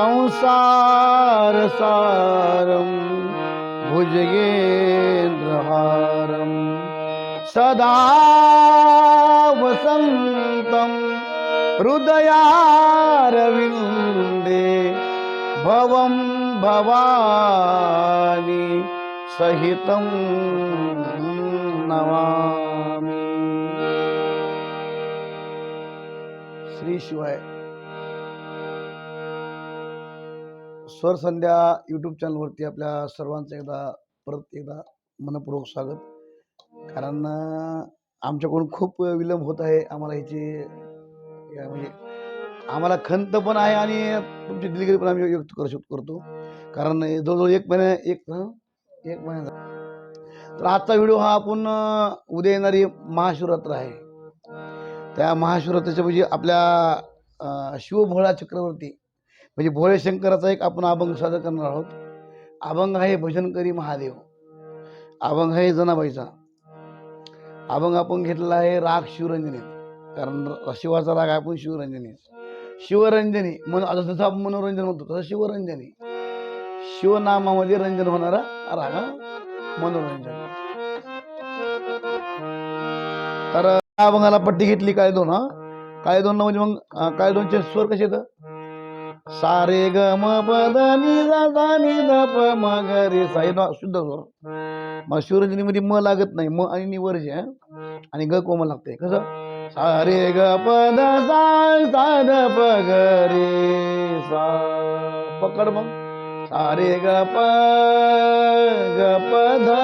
संसार सारं भुजगेन्द्रहारं सदा वसन्तं हृदयारविन्दे भवं भवानि सहितं नमामि। श्रीशिवाय स्वरसंध्या संध्या यूट्यूब चॅनलवरती आपल्या सर्वांचं एकदा परत एकदा मनपूर्वक स्वागत. कारण आमच्याकडून खूप विलंब होत आहे. आम्हाला ह्याची म्हणजे आम्हाला खंत पण आहे आणि तुमची दिलगिरी पण आम्ही व्यक्त करू शकतो करतो. कारण जवळजवळ एक महिना एक एक महिना तर आजचा व्हिडिओ हा आपण उद्या येणारी महाशिवरात्र आहे. त्या महाशिवरात्रीच्या म्हणजे आपल्या शिवभोळा चक्रवर्ती म्हणजे भोळे शंकराचा एक आपण अभंग सादर करणार आहोत. अभंग आहे भजन करी महादेव. अभंग आहे जनाबाईचा. अभंग आपण घेतलेला आहे राग शिवरंजनीत. कारण शिवाचा राग आहे आपण शिवरंजनी शिवरंजनी मन जसं आपण मनोरंजन म्हणतो तसं शिवरंजनी. शिवनामामध्ये रंजन होणारा राग हा. मनोरंजन. तर अभंगाला पट्टी घेतली काय दोन हा. काय दोन म्हणजे मग काय दोनचे स्वर कसे येतं सारे ग म पद दप मगरी साई नि प ग रे शुद्ध स्वर मग शिवरंजनी मध्ये म लागत नाही म आणि निवर्ज आणि ग कोम लागते कसं? सारे ग पद द सा सा द प ग रे सा पकड मग. सारे ग प ग प ध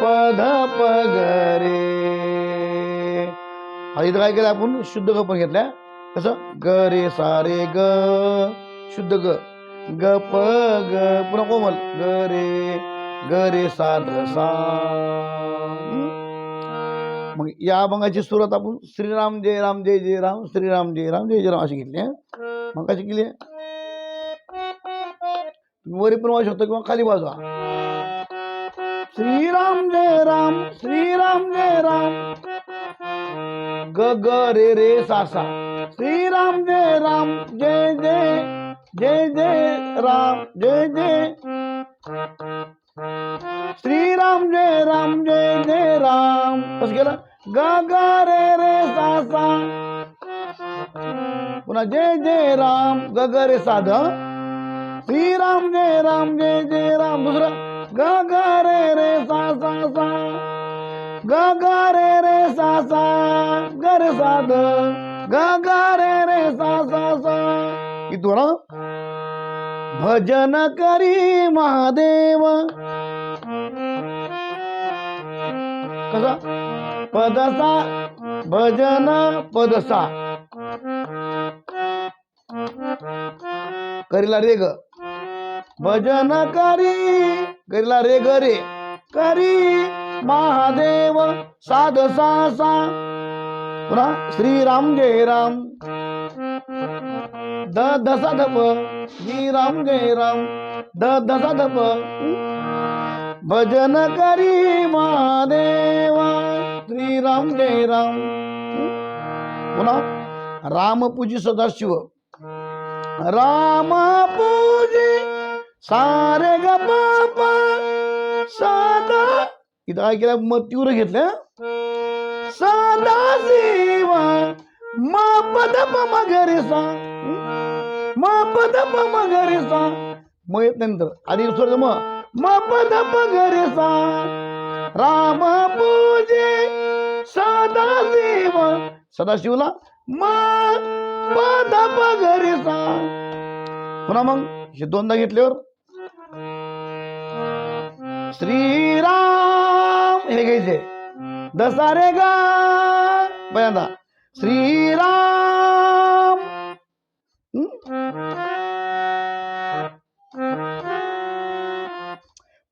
प ध प ग रे हा इथं काय केलं आपण? शुद्ध ग पण घेतल्या. कसं? ग रे सारे ग. शुद्ध ग. ग प ग. पुन्हा कोमल. ग रे ग रे सा ध सा. मग या अभंगाची सुरुवात आपण श्रीराम जय राम जय जय राम श्रीराम जय राम जय जय राम अशी घेतली मग कशी केली? तुम्ही वरी पण वाजू शकता किंवा खाली वाजवा श्रीराम जय राम श्रीराम जय राम. ग ग रे रे सा सा. श्रीराम जय राम जय जय जय जय राम जय जय. श्रीराम जय राम जय जय राम. कसं केलं. ग ग रे रे सा सा. पुन्हा जय जय राम ग ग रे साध श्रीराम जय राम जय जय राम. दुसरं ग ग रे रे सा सा सा. ग ग रे रे सा सा ग रे सा ग ग ग रे रे सा सा सा. इथून ना भजन करी महादेव. कसा? पदसा भजन पदसा. करीला रे ग. भजन करी करीला रे ग रे. करी महादेव साध सा पुन्हा श्रीराम जय राम. द दसा धप श्रीराम जय राम. द दसा धप भजन करी महादेव. श्रीराम जय राम. पुन्हा राम पूजी सदाशिव. राम पूजी सारे ग बापा साधा इथं काय केलं? मग तीव्र घेतलं सदा सेवा म पद प म म पद प म मग येत नंतर. आधी दुसरं म म पद प घरी राम पूजे सेवा सदाशिवला म पद प घरी पुन्हा मग हे दोनदा घेतल्यावर श्रीराम हे घ्यायचे. दसारे गा. पहिल्यांदा श्रीराम.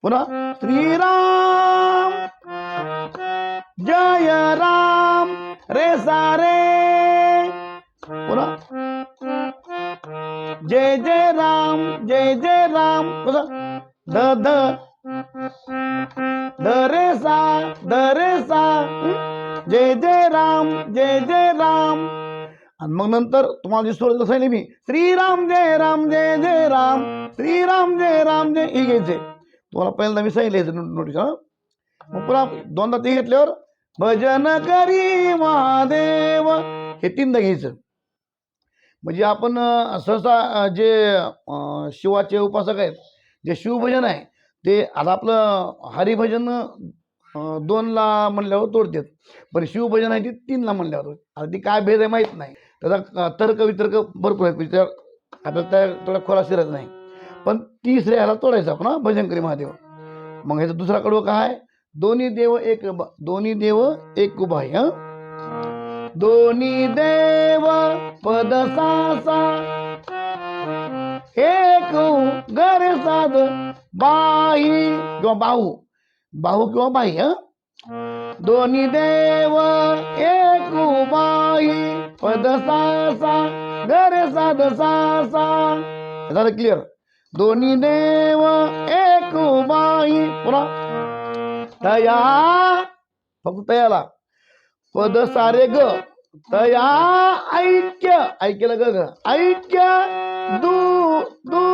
पुन्हा श्रीराम. जय राम. रे सारे पुन्हा. जय जय राम जय जय राम. पुन्हा. द ध. द रे सा द रे सा जय जय राम जय जय राम. आणि मग नंतर तुम्हाला दिसतो सोडलं सांगितले मी. श्रीराम जय राम जय जय राम. श्रीराम जय राम जय. हे घ्यायचे. तुम्हाला पहिल्यांदा मी सांगितलं नोटीस मग पुन्हा दोनदा ते घेतल्यावर भजन करी महादेव. हे तीनदा घ्यायचं. म्हणजे आपण सहसा जे शिवाचे उपासक आहेत जे शिवभजन आहे ते आता आपलं हरिभजन दोनला म्हणल्यावर तोडतात. पण शिवभजन आहे ती तीनला म्हणल्यावर. आता ती काय भेद आहे माहीत नाही. त्याचा तर्क वितर्क भरपूर आहेत. म्हणजे विचार आपल्याला त्या थोडा खोला शिरत नाही. पण तिसऱ्या ह्याला तोडायचं आपण हा, भजन करी महादेव. मग ह्याचा दुसरा कडवं काय दोन्ही देव एक दोन्ही देव एक उभा आहे हा. दोन्ही देव पद सा एक गर साध बाई किंवा बाहू. बाहू किंवा बाई दोन्ही देव एक बाई पद सासा गर साध सा सा झालं क्लिअर दोन्ही देव एक बाई पुन्हा तया. फक्त तयाला. पद सारे ग. तया ऐक्य. ऐक्यला ग ग. ऐक्य दू दू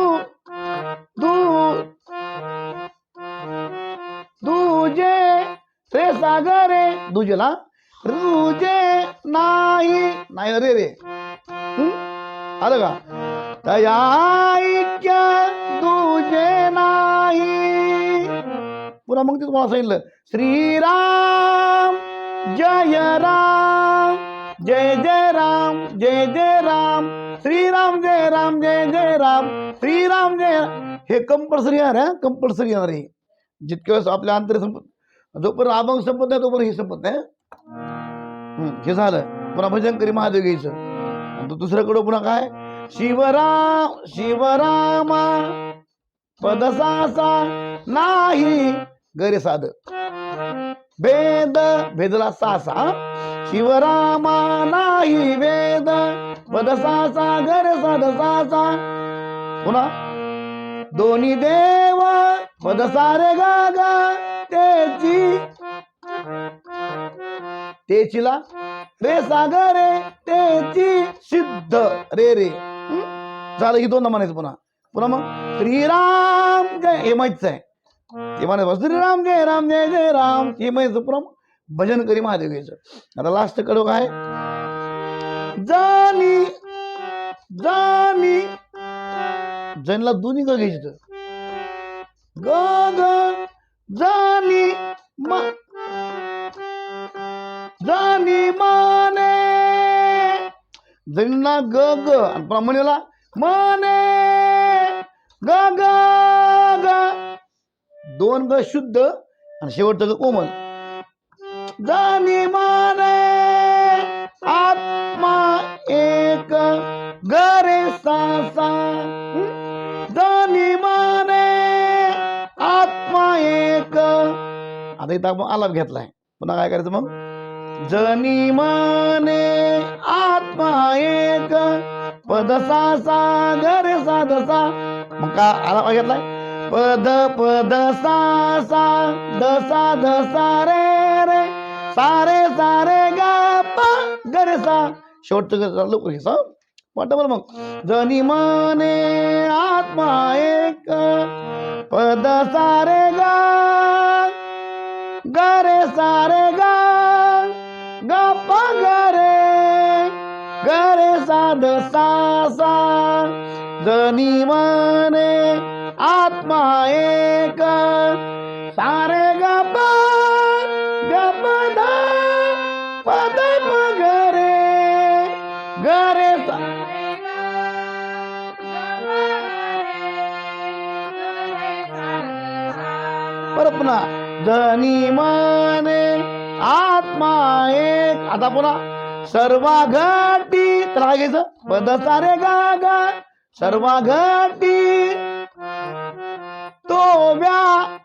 सागरे। दुजेला, रुजे नाही। नाही रे रे हं? आलं का? ऐक्य दुजे नाही। पुन्हा मग ते तुम्हाला सांगितलं, श्रीराम, जय राम, जय जय राम, जय जय राम, श्रीराम, जय राम, जय जय राम, श्रीराम, जय. हे कंपल्सरी आहे हा? कंपल्सरी येणार आहे जितक्या वेळेस आपल्या संपत जोपर्यंत अभंग संपत नाही तोपर्यंत हे संपत नाही हे झालं. पुन्हा भजन करी महादेव घ्यायचं. दुसऱ्याकडं पुन्हा काय? शिवराम शिवरामा पदसासा नाही गैरे साध. वेद भेदला सासा. शिवरामा नाही वेद पदसासा गर साध सासा. पुन्हा दोन्ही देव पद गागा तेची तेचीला? रे सागरे तेची सिद्ध। रे रे? झालं की दोनदा म्हणायचं पुन्हा. पुन्हा मग श्रीराम जय हे माहितीच आहे. ते म्हणायचं श्रीराम जय राम जय जय राम. हे माहिती पुन्हा भजन करी महादेव घ्यायचं. आता लास्ट कडो काय? जानी जानी. जनला दोन्ही ग घ्यायची. ग. जानी मा जानी माने. जणीला ग ग. आणि पुन्हा माने. ग ग ग. दोन ग शुद्ध आणि शेवटचं ग कोमल. जानी माने. आत्मा एक गरे सा सा जानी माने. आत्मा एक आता इथं आपण आलाप घेतलाय. पुन्हा काय करायचं मग? जनी माने आत्मा एक. पद सा सा सा मग का आलाप घेतलाय? पद पद सा सा द सा ध सा रे रे. सारे सारे गा प शेवटचं ग- लवकर घे सा वाटतं बरं मग. जनी माने आत्मा एक. पद सारे गा गरे सारे गा गा गरे गरे साध सा सा जनी मने आत्मा धनी मने आत्मा एक. आता पुन्हा. सर्वा घटी तर काय घ्यायचं? पद सारे गा गा सर्वा घटी तो व्या.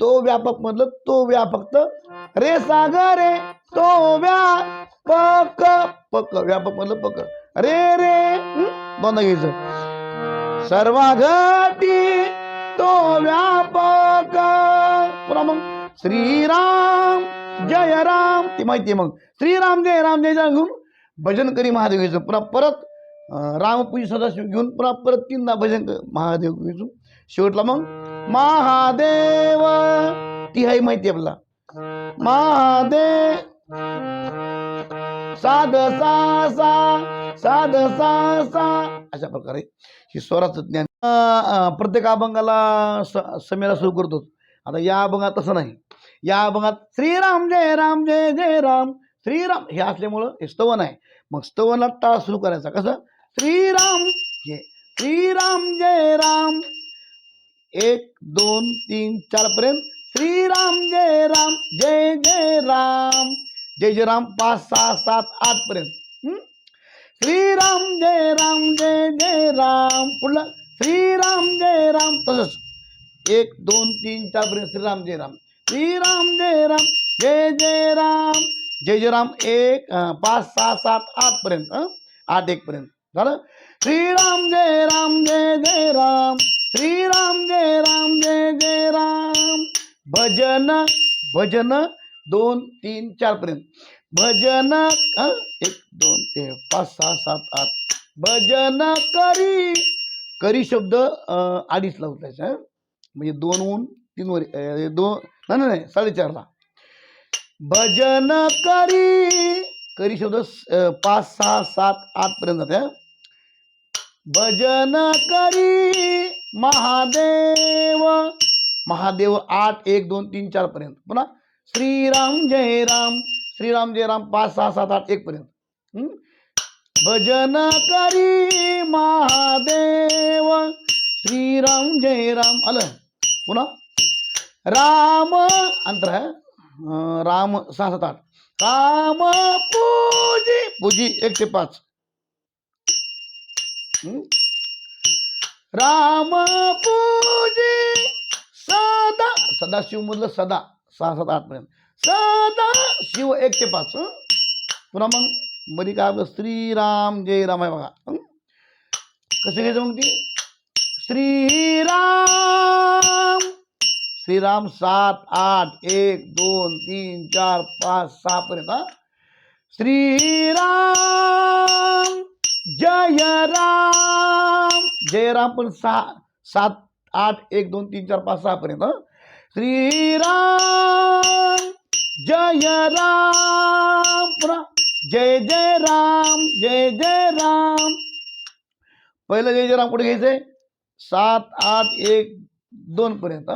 तो व्यापक मधलं तो व्यापक रे सागरे तो व्या. पक पक. व्यापक मधलं पक. रे रे. बंद दोनदा घ्यायचं. सर्वा घटी तो व्यापक. पुन्हा मग. श्रीराम जय राम. ती माहिती आहे मग. श्रीराम जय राम जय जय घेऊन भजन करी महादेव पुन्हा परत अं, रामपूजी सदाशिव घेऊन पुन्हा परत तीनदा भजन महादेव शेवटला मग महादेव. ती आहे माहिती आहे आपला महादेव. साध सा सा साध सा सा. अशा प्रकारे. ही स्वराचं ज्ञान. प्रत्येक अभंगाला समेला सुरू करतो. आता या अभंगात तसं नाही. या अभंगात श्रीराम जय राम जय जय राम श्रीराम हे असल्यामुळं हे स्तवन आहे. मग स्तवनात टाळ सुरू करायचा. कसं? श्रीराम हे श्रीराम जय राम. एक दोन तीन चार पर्यंत श्रीराम जय राम जय जय राम. जय जय राम पाच सहा सात आठ पर्यंत श्रीराम जय राम जय जय राम. पुढलं श्रीराम जय राम तसंच. एक दोन तीन चार पर्यंत श्रीराम जय राम. श्रीराम जय राम जय जय राम. जय जय राम एक पाच सहा सात आठ पर्यंत हं? आठ एक पर्यंत. झालं? श्रीराम जय राम जय जय राम. श्रीराम जय राम जय जय राम. भजन भजन दोन तीन चार पर्यंत. भजन हं? एक दोन ते पाच सहा सात आठ. भजन करी. करी शब्द अडीच लावतायचा म्हणजे तीन वर अं, दोन नाही नाही, नाही साडेचारला. भजन करी करी शब्द अं, पाच सहा सात आठ पर्यंत जाते भजन करी महादेव महादेव आठ एक दोन तीन चार पर्यंत. पुन्हा श्रीराम जय राम श्रीराम जय राम पाच सहा सात आठ एक पर्यंत. भजन करी महादेव श्रीराम जय राम आलं. पुन्हा. राम अंतर आहे राम सहा सात आठ. राम पूजी. पूजी एक ते पाच. राम पूजी. सदा. सदा शिव मधलं सदा. सहा सात आठ पर्यंत. सदा शिव एक ते पाच. पुन्हा मग मध्ये काय आपलं श्रीराम जय राम आहे बघा. हं? कसं घ्यायचं मग ती? श्रीराम। श्रीराम सात, आठ, एक, दोन, तीन, चार, पाच, सहा पर्यंत श्री श्रीराम, जय राम। जय राम पण सहा, सात, आठ, एक, दोन, तीन, चार, पाच, सहा पर्यंत, हं? श्रीराम, जय राम. जय जय राम, जय जय राम. पहिलं जय जय राम कुठे घ्यायचंय? सात, आठ, एक, दोन पर्यंत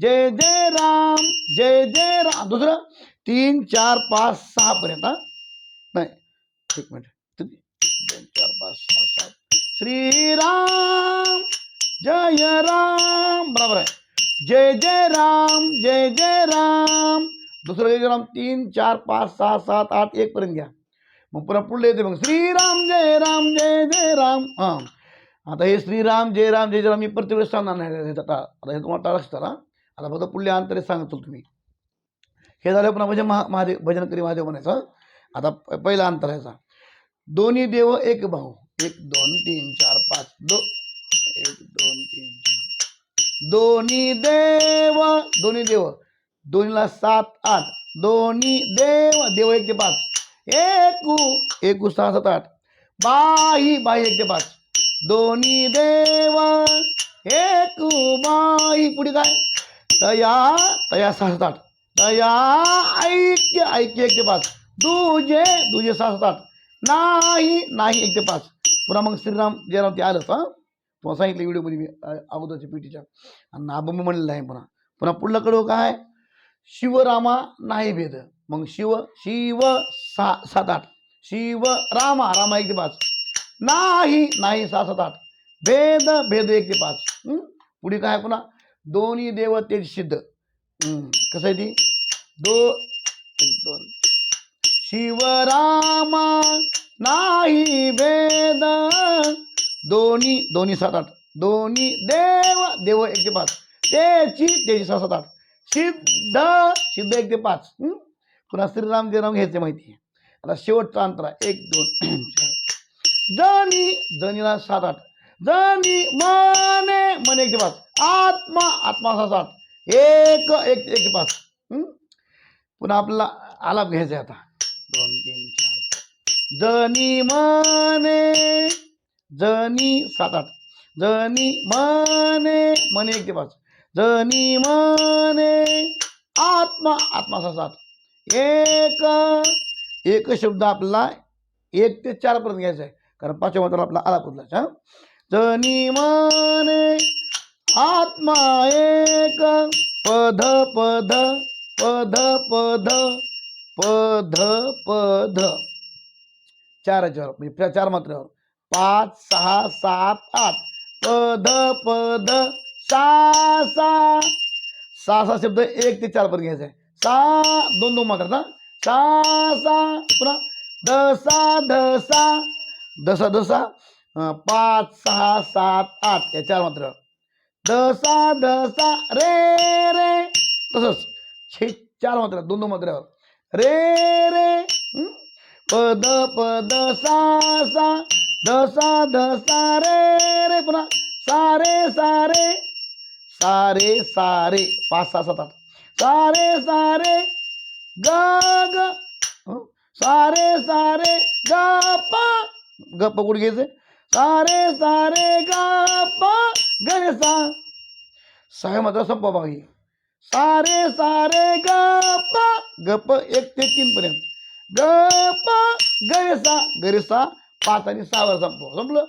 जय जय राम, जय जय राम. दुसरं, तीन, चार, पाच, सहा पर्यंत, हं? नाही, एक मिनिट. चार, पाच, सहा, सात. श्रीराम, जय राम. बरोबर आहे. जय जय राम, जय जय राम. दुसरं जय राम. तीन, चार, पाच, सहा, सात, आठ, एक पर्यंत घ्या. मग पुन्हा पुढले येते मग जय राम, जय जय राम. हाँ. आता हे श्रीराम जय राम जय जय राम मी प्रत्येक वेळेस सांगणार नाही. आता आता हे तुम्हाला टाळाच असताना आता फक्त पुढले अंतरे सांगतो तुम्ही हे झालं पुन्हा म्हणजे महा महादेव भजन करी महादेव म्हणायचं. आता प- पहिला अंतर ह्याचा दोन्ही देव एक भाऊ. एक दोन तीन चार पाच. दो एक दोन तीन चार. दोन्ही देव दोन्ही देव. दोन्हीला सात आठ. दोन्ही देव देव एक ते पाच. एकू एकू सहा सात आठ. बाही बाही एक ते पाच. दोन्ही देवा एक बाही पुढे काय? तया तया सहा आठ तया ऐक्य ऐक्य एक ते पाच. दुजे दुजे सहा आठ नाही नाही एक ते पाच. पुन्हा मग श्रीराम जयराम ते आलंच हां? तुम्हाला सांगितलं व्हिडिओमध्ये मी अगोदरच्या पिटीच्या. आणि नाबंब मी म्हणलेलं आहे पुन्हा. पुन्हा पुढलं कडव काय? शिवरामा नाही भेद. मग शिव शिव सा सात आठ. शिव रामा रामा एक ते पाच. नाही नाही सहा सात आठ भेद भेद एक ते पाच पुढे काय पुन्हा? दोन्ही देवते सिद्ध. कसं आहे ती? दो एक दोन. शिवरामा नाही भेद. दोन्ही दोन्ही सात आठ दोन्ही देव देव एक ते पाच. त्याची त्याची सहा सात आठ सिद्ध सिद्ध एक ते पाच पुन्हा श्रीराम जयराम घ्यायचे माहिती आहे. आता शेवटचा अंतरा. एक दोन. चार जनी जनीला सात आठ जनी मने मन एक ते पाच आत्मा आत्मा सहा सात एक एक एक ते पाच पुन्हा आपला आलाप घ्यायचा आहे आता. दोन तीन चार जनी मने जनी सात आठ जनी मने मने एक ते पाच जनी मने आत्मा आत्मा सहा सात एक एक शब्द आपला एक ते चार पर्यंत घ्यायचा आहे. कारण पाचव्या मंत्राला आपला आला पुरला जनी माने आत्मा एक. पद पद पद पद पद पद. म्हणजे चार याच्यावर म्हणजे चार मात्रेवर पाच सहा सात आठ. पद पद सा सा. सहा सहा शब्द एक ते चार पर्यंत घ्यायचा आहे. सा दोन दोन मात्र ना सा सा पुन्हा दसा दसा दसा दसा. पाच सहा सात आठ. या चार मात्र. दसा दसा. रे रे. तसंच. छे चार मात्र. दोन दोन मात्र्यावर रे रे. पद पद सा सा. दसा दसा. रे रे. पुन्हा. सारे सारे सारे सारे पाच सहा सात आठ. सारे सारे ग ग. सारे सारे ग गप कुठे घ्यायचं? सारे सारे गप गणेसा सहा मात्र संपवा बघा सारे सारे गप गप एक ते तीन पर्यंत. गप गैसा गरेसा पाच आणि सहावर संपतो. संपलं?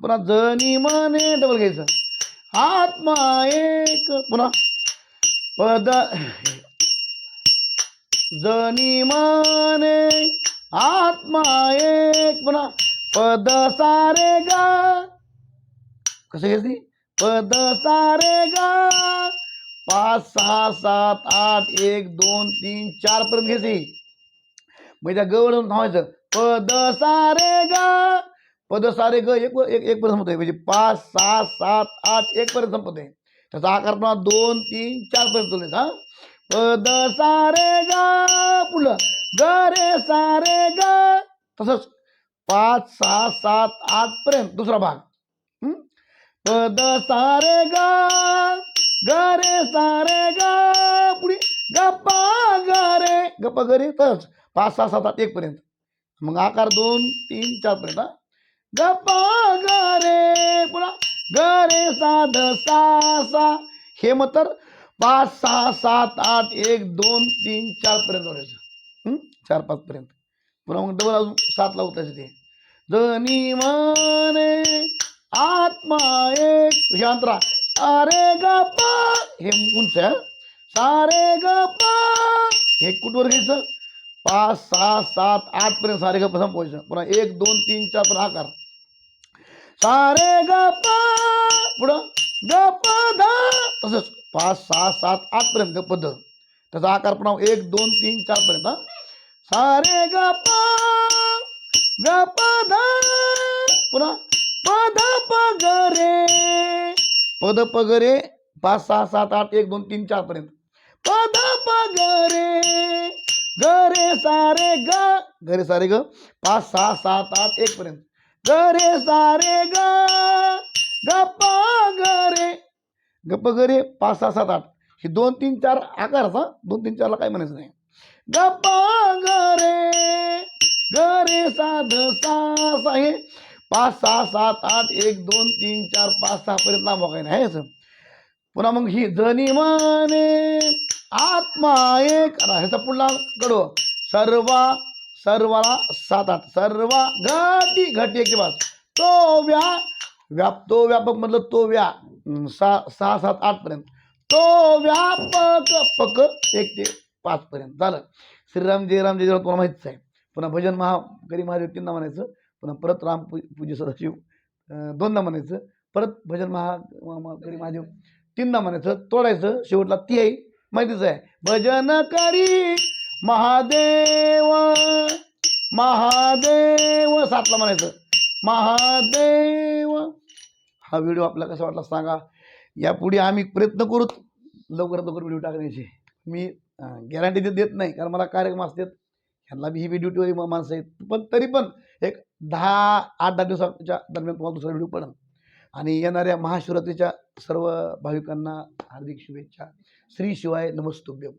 पुन्हा जनी मने डबल घ्यायचं. आत्मा एक. पुन्हा. पद. जनी मने. आत्मा एक. पुन्हा. पद सारे गा कसं घ्यायची पद सारे गा पाच सहा सात आठ एक दोन तीन चार पर्यंत घ्यायची म्हणजे त्या ग थांबायचं पद सारे ग पद सारे ग एक एक एक पर्यंत संपत म्हणजे पाच सहा सात आठ एक पर्यंत संपत आहे त्याचा आकार पुन्हा दोन तीन चार पर्यंत चालू हा? पद सारे ग पुढलं. ग रे सारे ग तसंच. पाच सहा सात आठ पर्यंत दुसरा भाग. पद सारे ग ग रे सारे ग पुढे गप्पा गरे रे गप्पा ग रे पाच सहा सात आठ एक पर्यंत. मग आकार दोन तीन चार पर्यंत गप्पा ग रे पुन्हा ग रे सा सा. हे मग तर पाच सहा सात आठ एक दोन तीन चार पर्यंत चार पाच पर्यंत. पुन्हा मग डबल अजून सात उतारायचं ते. धनी माने आत्मा एक. हे अंतरा सारे गप्पा. हे उंच सारे गप्पा. हे कुठवर घ्यायचं? पाच सहा सात आठ पर्यंत सारे गप संपवायचं. पुन्हा एक दोन तीन चार पण आकार. सारे गप पुढं गप ध. तसंच पाच सहा सात आठ पर्यंत गप ध. त्याचा आकार पुन्हा एक दोन तीन चार पर्यंत सारे गप गप ध पुन्हा पद ग रे पद पग रे पाच सहा सात आठ एक दोन तीन चार पर्यंत. पद ग रे ग रे सारे ग. ग रे सारे ग. पाच सहा सात आठ एक पर्यंत. ग रे सारे ग. गप्पा ग रे. गप्प ग रे पाच सहा सात आठ. हे दोन तीन चार आकार असा दोन तीन चारला काय म्हणायचं नाही. गप्पा ग गरे ग रे साध सा आहे पाच सहा सात आठ एक दोन तीन चार पाच सहा पर्यंत लांब काय नाही ह्याचं. पुन्हा मग ही जनी माने आत्मा एक. ह्याचा पुढला कडो सर्वा सर्वाला सात आठ. सर्वा घटी घटी एक दिवस तो व्या व्याप तो व्यापक म्हटलं तो व्या. सहा सहा सात आठ पर्यंत. तो व्यापक पक एक ते पाच पर्यंत. झालं. श्रीराम जय राम जय जय राम तुम्हाला माहितीच आहे. पुन्हा भजन महा गरी महादेव तीनदा म्हणायचं पुन्हा परत राम पू पूज्य सदाशिव दोनदा म्हणायचं परत भजन महा गरी करी महादेव तीनदा म्हणायचं तोडायचं शेवटला ती आहे माहितीच आहे. भजन करी महादेव महादेव सातला म्हणायचं महादेव. हा व्हिडिओ आपल्याला कसा वाटला सांगा. यापुढे आम्ही प्रयत्न करूच लवकरात लवकर व्हिडिओ टाकण्याचे. मी गॅरंटी देत नाही कारण मला कार्यक्रम असतात. ह्यांना बी ही व्हिडिओ ड्युटीवर माणसं आहेत. पण तरी पण एक दहा आठ दहा दिवसाच्या दरम्यान तुम्हाला दुसरा व्हिडिओ पडेल. आणि येणाऱ्या महाशिवरात्रीच्या सर्व भाविकांना हार्दिक शुभेच्छा. श्री शिवाय नमस्तुभ्यम.